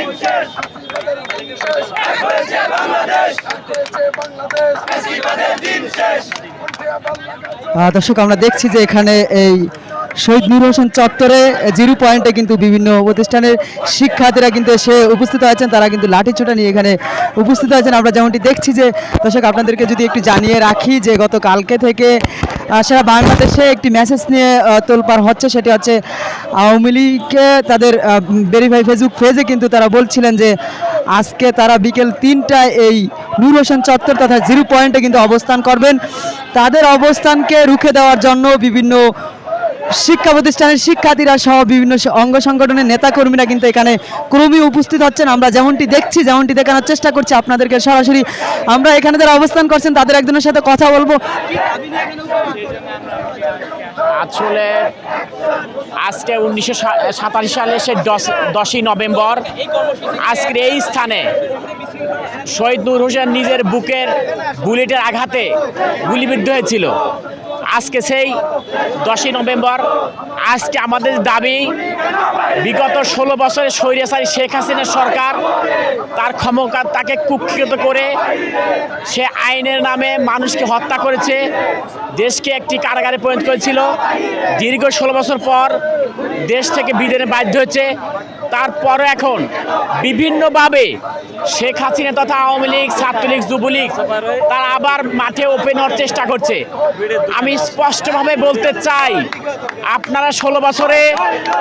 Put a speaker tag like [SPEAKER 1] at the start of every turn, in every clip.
[SPEAKER 1] দর্শক আমরা দেখছি যে এখানে এই শহীদ নূর হোসেন চত্বরে জিরো পয়েন্টে কিন্তু বিভিন্ন প্রতিষ্ঠানের শিক্ষার্থীরা কিন্তু এসে উপস্থিত আছেন তারা কিন্তু লাঠি ছোটা নিয়ে এখানে উপস্থিত আছেন আমরা যেমনটি দেখছি যে দর্শক আপনাদেরকে যদি একটু জানিয়ে রাখি যে গত কালকে থেকে সেটা বাংলাদেশে একটি মেসেজ নিয়ে তোলপার হচ্ছে সেটি হচ্ছে আওয়ামী লীগকে তাদের ভেরিফাই ফেসবুক পেজে কিন্তু তারা বলছিলেন যে আজকে তারা বিকেল তিনটায় এই নূর হোসেন চত্বর তথা জিরো পয়েন্টে কিন্তু অবস্থান করবেন তাদের অবস্থানকে রুখে দেওয়ার জন্য বিভিন্ন শিক্ষা প্রতিষ্ঠানের শিক্ষার্থীরা সহ বিভিন্ন অঙ্গ সংগঠনের নেতাকর্মীরা কিন্তু এখানে ক্রমেই উপস্থিত হচ্ছেন আমরা যেমনটি দেখছি যেমনটি দেখানোর চেষ্টা করছি আপনাদেরকে সরাসরি আমরা এখানে যারা অবস্থান করছেন তাদের একজনের সাথে কথা বলবো
[SPEAKER 2] আসলে আজকে উনিশশো সাতাশ সালে সে দশই নভেম্বর আজকের এই স্থানে শহীদ নূর হোসেন নিজের বুকের গুলিটার আঘাতে গুলিবিদ্ধ হয়েছিল আজকে সেই দশই নভেম্বর আজকে আমাদের দাবি বিগত ষোলো বছরে স্বৈরাচারী শেখ হাসিনা সরকার তার ক্ষমতা তাকে কুক্ষিত করে সে আইনের নামে মানুষকে হত্যা করেছে দেশকে একটি কারাগারে পরিণত করেছিল দীর্ঘ ষোলো বছর পর দেশ থেকে বিদেনে বাধ্য হয়েছে তারপর এখন বিভিন্নভাবে শেখ হাসিনা তথা আওয়ামী লীগ ছাত্রলীগ যুবলীগ তারা আবার মাঠে ওপেন হওয়ার চেষ্টা করছে আমি স্পষ্টভাবে বলতে চাই আপনারা ষোলো বছরে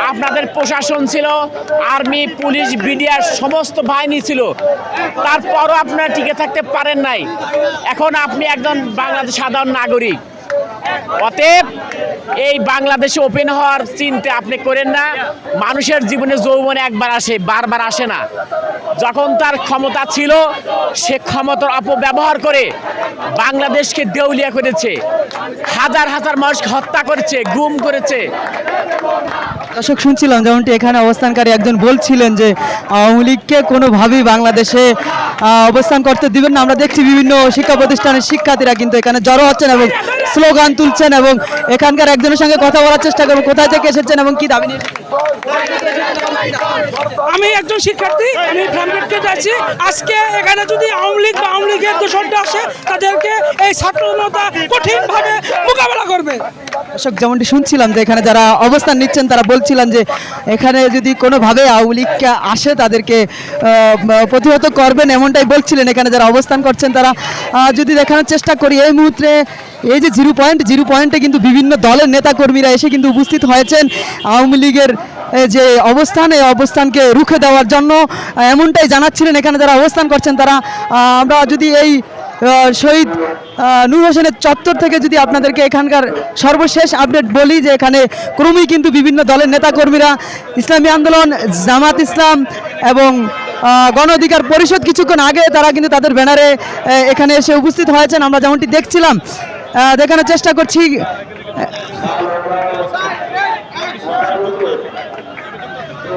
[SPEAKER 2] আপনাদের প্রশাসন ছিল আর্মি পুলিশ বিডিআর সমস্ত বাহিনী ছিল তারপরও আপনারা টিকে থাকতে পারেন নাই এখন আপনি একজন বাংলাদেশ সাধারণ নাগরিক অতএব এই বাংলাদেশে ওপেন হওয়ার চিন্তা আপনি করেন না মানুষের জীবনে যৌবনে একবার আসে বারবার আসে না যখন তার ক্ষমতা ছিল সে ক্ষমতার অপব্যবহার করে বাংলাদেশকে দেউলিয়া করেছে হাজার হাজার মানুষকে হত্যা করেছে গুম করেছে
[SPEAKER 1] দর্শক শুনছিলাম যেমনটি এখানে অবস্থানকারী একজন বলছিলেন যে আওয়ামী লীগকে কোনোভাবেই বাংলাদেশে অবস্থান করতে দিবেন না আমরা দেখছি বিভিন্ন শিক্ষা প্রতিষ্ঠানের শিক্ষার্থীরা কিন্তু এখানে জড়ো হচ্ছেন এবং স্লোগান তুলছেন এবং এখানকার একজনের সঙ্গে কথা বলার চেষ্টা করবেন কোথায় থেকে এসেছেন এবং কি দাবি নিয়ে
[SPEAKER 3] আমি একজন শিক্ষার্থী আমি ফ্রামগেটকে যাচ্ছি আজকে এখানে যদি আওয়ামী লীগ বা আওয়ামী লীগের দোষণটা আসে তাদেরকে এই ছাত্রনতা কঠিনভাবে মোকাবেলা করবে
[SPEAKER 1] দর্শক যেমনটি শুনছিলাম যে এখানে যারা অবস্থান নিচ্ছেন তারা বলছিলেন যে এখানে যদি কোনোভাবে আওয়ামী লীগকে আসে তাদেরকে প্রতিহত করবেন এমনটাই বলছিলেন এখানে যারা অবস্থান করছেন তারা যদি দেখানোর চেষ্টা করি এই মুহূর্তে এই যে জিরো পয়েন্ট জিরো পয়েন্টে কিন্তু বিভিন্ন দলের নেতাকর্মীরা এসে কিন্তু উপস্থিত হয়েছেন আওয়ামী লীগের যে অবস্থান এই অবস্থানকে রুখে দেওয়ার জন্য এমনটাই জানাচ্ছিলেন এখানে যারা অবস্থান করছেন তারা আমরা যদি এই শহীদ নূর হোসেনের চত্বর থেকে যদি আপনাদেরকে এখানকার সর্বশেষ আপডেট বলি যে এখানে ক্রমেই কিন্তু বিভিন্ন দলের নেতাকর্মীরা ইসলামী আন্দোলন জামাত ইসলাম এবং গণ অধিকার পরিষদ কিছুক্ষণ আগে তারা কিন্তু তাদের ব্যানারে এখানে এসে উপস্থিত হয়েছেন আমরা যেমনটি দেখছিলাম দেখানোর চেষ্টা করছি